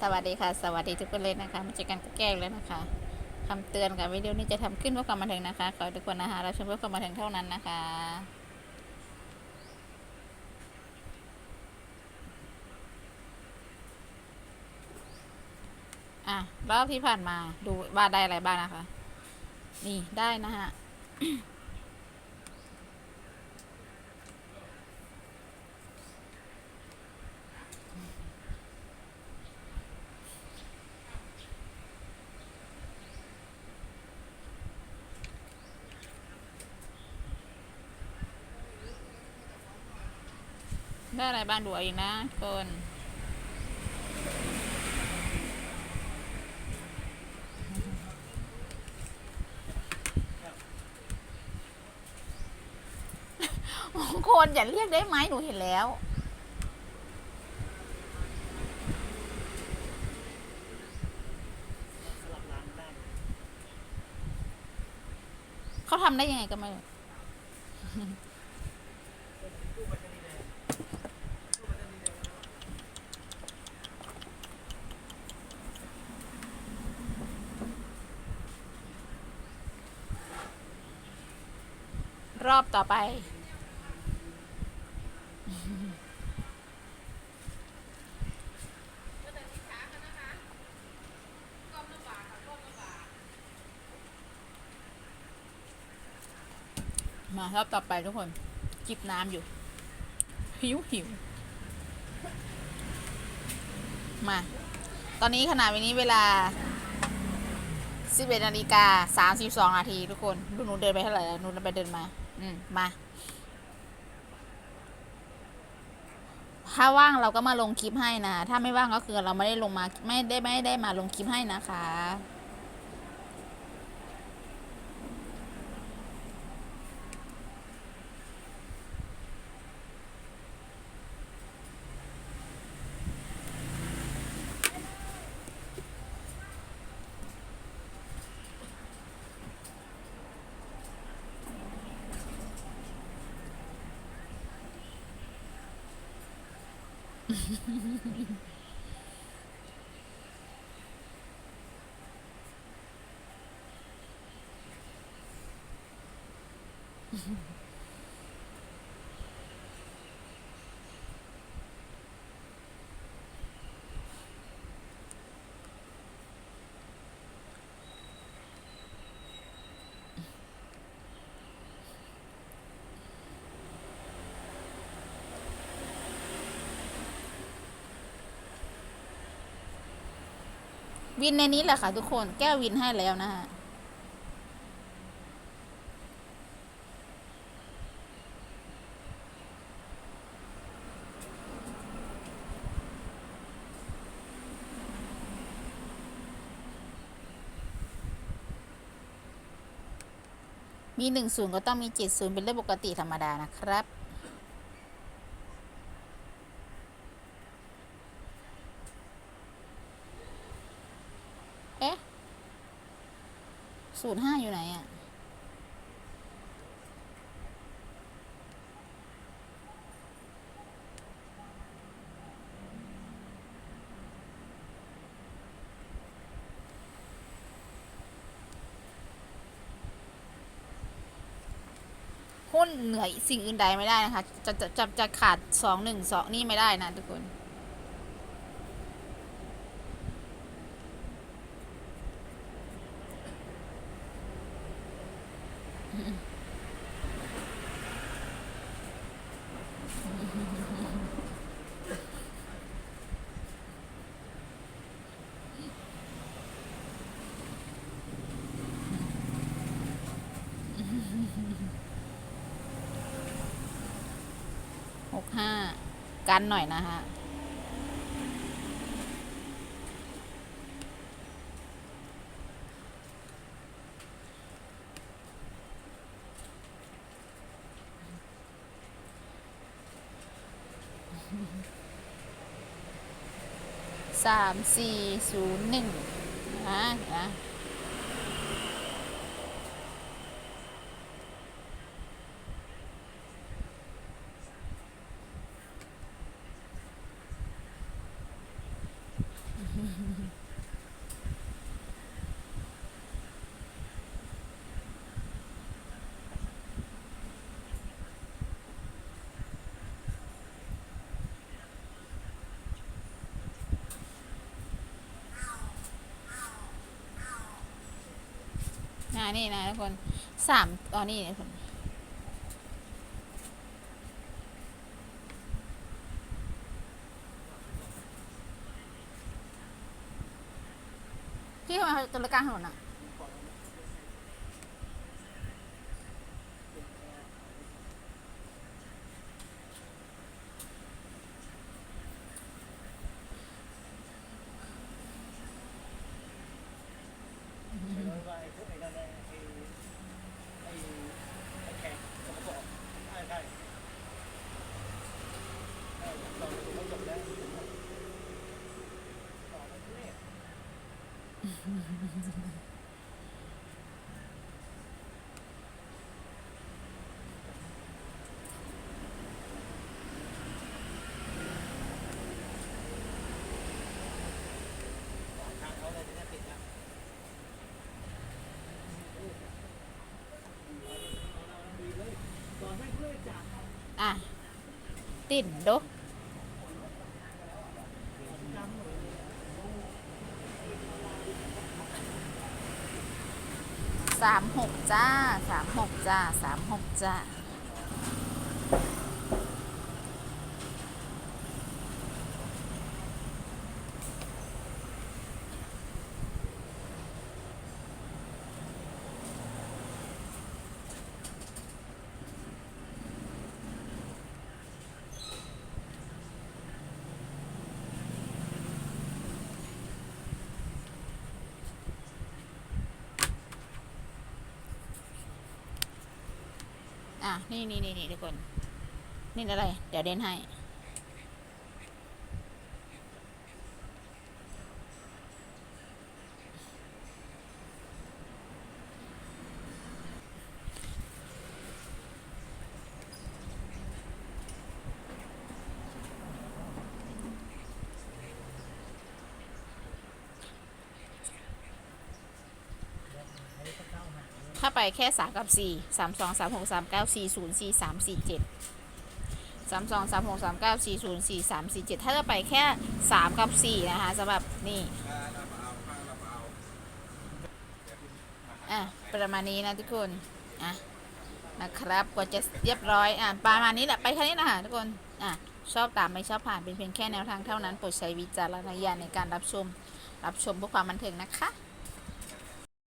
สวัสดีค่ะ สวัสดีทุกคนเลยนะคะมาเจอกันกับแก้งแล้วนะคะคำเตือนกับวิดีโอนี้จะทำขึ้นเพื่อความบันเทิงนะคะ ขอทุกคนนะคะเราชมเพื่อความบันเทิงเท่านั้นนะคะ อะรอบที่ผ่านมาดูว่าได้อะไรบ้างนะคะ นี่ได้นะฮะ ได้อะไรบ้างดูเอาเองนะทุกคนคนอย่าเรียกได้ไหมหนูเห็นแล้ว เขาทำได้ยังไงก็ไม่รู้ รอบต่อไป มารอบต่อไปทุกคนจิบน้ำอยู่ หิวหิว มา ตอนนี้ขณะวันนี้เวลา 11นาฬิกา32นาทีทุกคน ดูหนูเดินไปเท่าไหร่แล้วหนูเดินไปเดินมา อืมมา ถ้าว่างเราก็มาลงคลิปให้นะ ถ้าไม่ว่างก็คือเราไม่ได้ลงมา ไม่ได้ไม่ได้มาลงคลิปให้นะคะ Mm-hmm. วินในนี้แหละค่ะทุกคนแก้ววินให้แล้วนะฮะมีหนึ่งศูนย์ก็ต้องมีเจ็ดศูนย์เป็นเรื่องปกติธรรมดานะครับ เอ๊ะ ศูนย์ห้าอยู่ไหนอะ หุ้นเหนื่อยสิ่งอื่นใดไม่ได้นะคะ จะจะจะจะขาดสองหนึ่งสองนี่ไม่ได้นะทุกคน หกห้า กันหน่อยนะฮะสามสี่ศูนย์หนึ่งนะนะ นี่นะทุกคนสามอ๋อนี่ทุกคนที่มาตัวลกลางถนนอะ อะติ่นดู สามหกจ้าสามหกจ้าสามหกจ้า อะนี่นี่นี่นี่ทุกคน นี่อะไร เดี๋ยวเดนให้ ถ้าไปแค่สามกับสี่สามสองสามหกสามเก้าสี่ศูนย์สี่สามสี่เจ็ดสามสองสามหกสามเก้าสี่ศูนย์สี่สามสี่เจ็ดถ้าจะไปแค่สามกับสี่นะคะสำหรับนี่อะประมาณนี้นะทุกคนอะนะครับกว่าจะเรียบร้อยอะประมาณนี้แหละไปแค่นี้นะคะทุกคนอะชอบตามไม่ชอบผ่านเป็นเพียงแค่แนวทางเท่านั้นโปรดใช้วิจารณญาณในการรับชม รับชมเพื่อความบันเทิงนะคะ